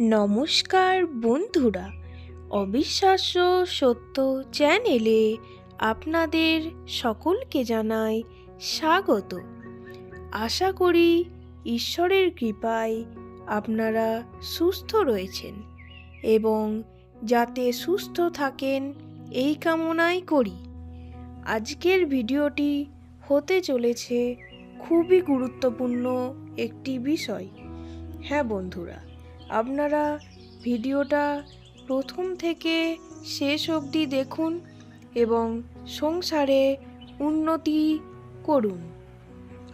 নমস্কার বন্ধুরা। অবিশ্বাস্য সত্য চ্যানেলে আপনাদের সকলকে জানাই স্বাগত। আশা করি ঈশ্বরের কৃপায় আপনারা সুস্থ রয়েছেন এবং যাতে সুস্থ থাকেন এই কামনাই করি। আজকের ভিডিওটি হতে চলেছে খুবই গুরুত্বপূর্ণ একটি বিষয়। হ্যাঁ বন্ধুরা আপনারা ভিডিওটা প্রথম থেকে শেষ অবধি দেখুন এবং সংসারে উন্নতি করুন।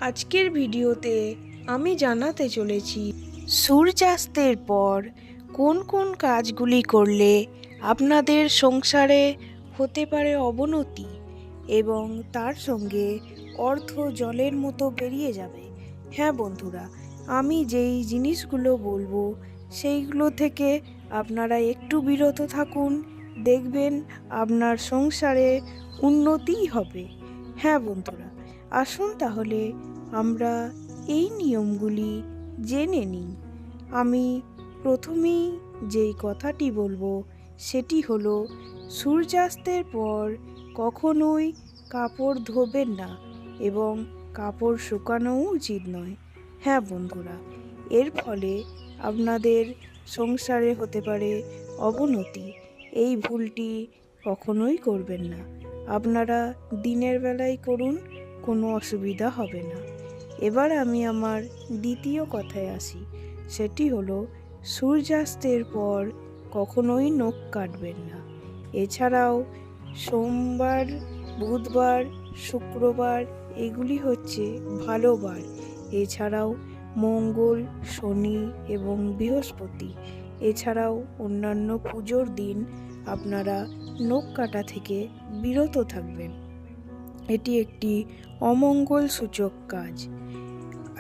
আজকের ভিডিওতে আমি জানাতে চলেছি, সূর্যাস্তের পর কোন কোন কাজগুলি করলে আপনাদের সংসারে হতে পারে অবনতি এবং তার সঙ্গে অর্থ জলের মতো বেরিয়ে যাবে। হ্যাঁ বন্ধুরা, আমি যেই জিনিসগুলো বলব সেইগুলো থেকে আপনারা একটু বিরত থাকুন, দেখবেন আপনার সংসারে উন্নতিই হবে। হ্যাঁ বন্ধুরা, আসুন তাহলে আমরা এই নিয়মগুলি জেনে নিই। আমি প্রথমেই যেই কথাটি বলব, সেটি হলো, সূর্যাস্তের পর কখনোই কাপড় ধোবেন না এবং কাপড় শুকানোও উচিত নয়। হ্যাঁ বন্ধুরা, এর ফলে আপনাদের সংসারে হতে পারে অবনতি। এই ভুলটি কখনোই করবেন না। আপনারা দিনের বেলায় করুন, কোনো অসুবিধা হবে না। এবার আমি আমার দ্বিতীয় কথায় আসি। সেটি হলো, সূর্যাস্তের পর কখনোই নখ কাটবেন না। এছাড়াও, সোমবার, বুধবার, শুক্রবার, এগুলি হচ্ছে ভালো বার। এছাড়াও মঙ্গল, শনি এবং বৃহস্পতি। এছাড়াও অন্যান্য পুজোর দিন আপনারা নখ কাটা থেকে বিরত থাকবেন। এটি একটি অমঙ্গল সূচক কাজ।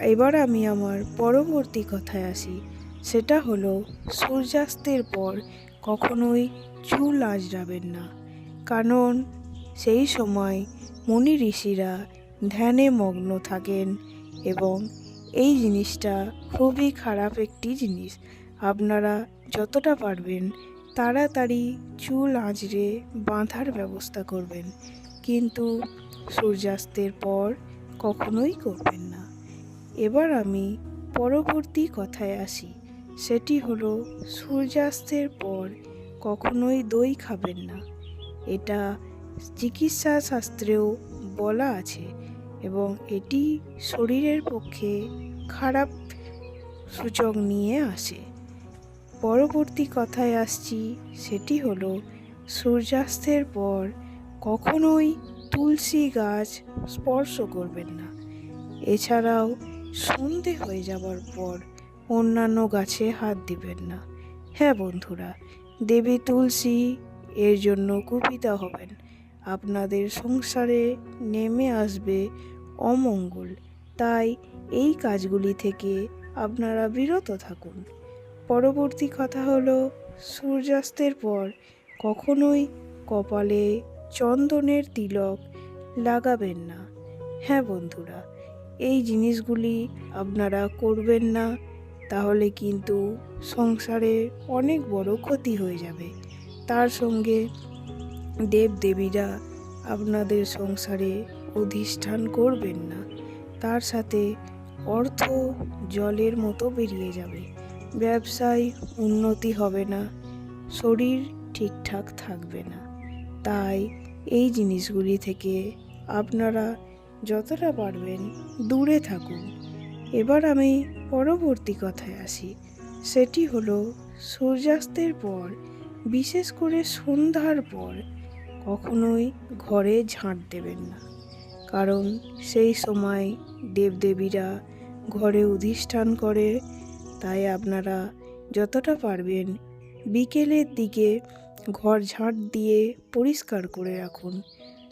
এবার আমি আমার পরবর্তী কথায় আসি। সেটা হলো, সূর্যাস্তের পর কখনোই চুল আঁচড়াবেন না। কারণ সেই সময় মুনি ঋষিরা ধ্যানে মগ্ন থাকেন এবং এই জিনিসটা খুবই খারাপ একটি জিনিস। আপনারা যতটা পারবেন তাড়াতাড়ি চুল আঁচড়ে বাঁধার ব্যবস্থা করবেন। কিন্তু সূর্যাস্তের পর কখনোই করবেন না। এবার আমি পরবর্তী কথায় আসি। সেটি হলো, সূর্যাস্তের পর কখনোই দই খাবেন না। এটা চিকিৎসা শাস্ত্রেও বলা আছে। এবং এটি শরীরের পক্ষে খারাপ সূচক নিয়ে আসে। পরবর্তী কথায় আসছি, সেটি হলো, সূর্যাস্তের পর কখনোই তুলসী গাছ স্পর্শ করবেন না। এছাড়াও সন্ধে হয়ে যাবার পর অন্যান্য গাছে হাত দিবেন না। হ্যাঁ বন্ধুরা, দেবী তুলসী এর জন্য কুপিতা হবেন। আপনাদের সংসারে নেমে আসবে অমঙ্গল। তাই এই কাজগুলি থেকে আপনারা বিরত থাকুন। পরবর্তী কথা হলো, সূর্যাস্তের পর কখনোই কপালে চন্দনের তিলক লাগাবেন না। হ্যাঁ বন্ধুরা, এই জিনিসগুলি আপনারা করবেন না, তাহলে কিন্তু সংসারে অনেক বড় ক্ষতি হয়ে যাবে। তার সঙ্গে দেবদেবীরা আপনাদের সংসারে অধিষ্ঠান করবেন না। তার সাথে অর্থ জলের মতো বেরিয়ে যাবে। ব্যবসায় উন্নতি হবে না। শরীর ঠিকঠাক থাকবে না। তাই এই জিনিসগুলি থেকে আপনারা যতটা পারবেন দূরে থাকুন। এবার আমি পরবর্তী কথায় আসি। সেটি হলো, সূর্যাস্তের পর, বিশেষ করে সন্ধ্যার পর কখনোই ঘরে ঝাঁট দেবেন না। কারণ সেই সময় দেবদেবীরা ঘরে অধিষ্ঠান করে, তাই আপনারা যতটা পারবেন বিকেলের দিকে ঘর ঝাঁট দিয়ে পরিষ্কার করে রাখুন।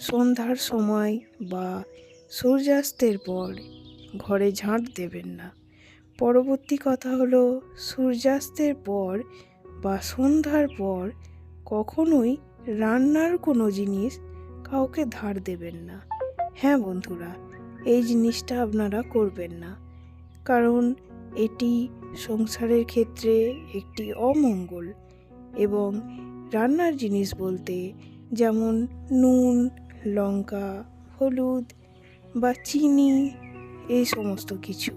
সন্ধ্যার সময় বা সূর্যাস্তের পর ঘরে ঝাঁট দেবেন না। পরবর্তী কথা হলো, সূর্যাস্তের পর বা সন্ধ্যার পর কখনোই রান্নার কোনো জিনিস কাউকে ধার দেবেন না। হ্যাঁ বন্ধুরা, এই জিনিসটা আপনারা করবেন না। কারণ এটি সংসারের ক্ষেত্রে একটি অমঙ্গল এবং রান্নার জিনিস বলতে যেমন নুন, লঙ্কা, হলুদ বা চিনি, এই সমস্ত কিছু।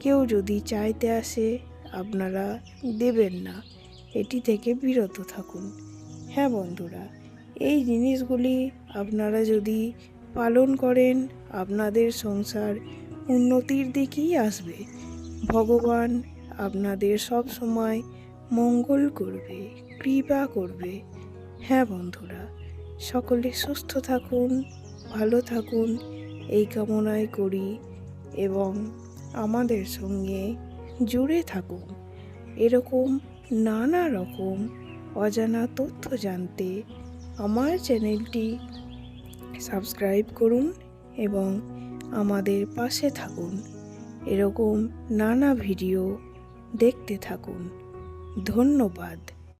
কেউ যদি চাইতে আসে, আপনারা দেবেন না। এটি থেকে বিরত থাকুন। হ্যাঁ বন্ধুরা, এই জিনিসগুলি আপনারা যদি পালন করেন, আপনাদের সংসার উন্নতির দিকেই আসবে। ভগবান আপনাদের সব সময় মঙ্গল করবে, কৃপা করবে। হ্যাঁ বন্ধুরা, সকলে সুস্থ থাকুন, ভালো থাকুন, এই কামনাই করি এবং আমাদের সঙ্গে জুড়ে থাকুন। এরকম নানা রকম অজানা তথ্য জানতে আমার চ্যানেলটি সাবস্ক্রাইব করুন এবং আমাদের পাশে থাকুন। এরকম নানা ভিডিও দেখতে থাকুন। ধন্যবাদ।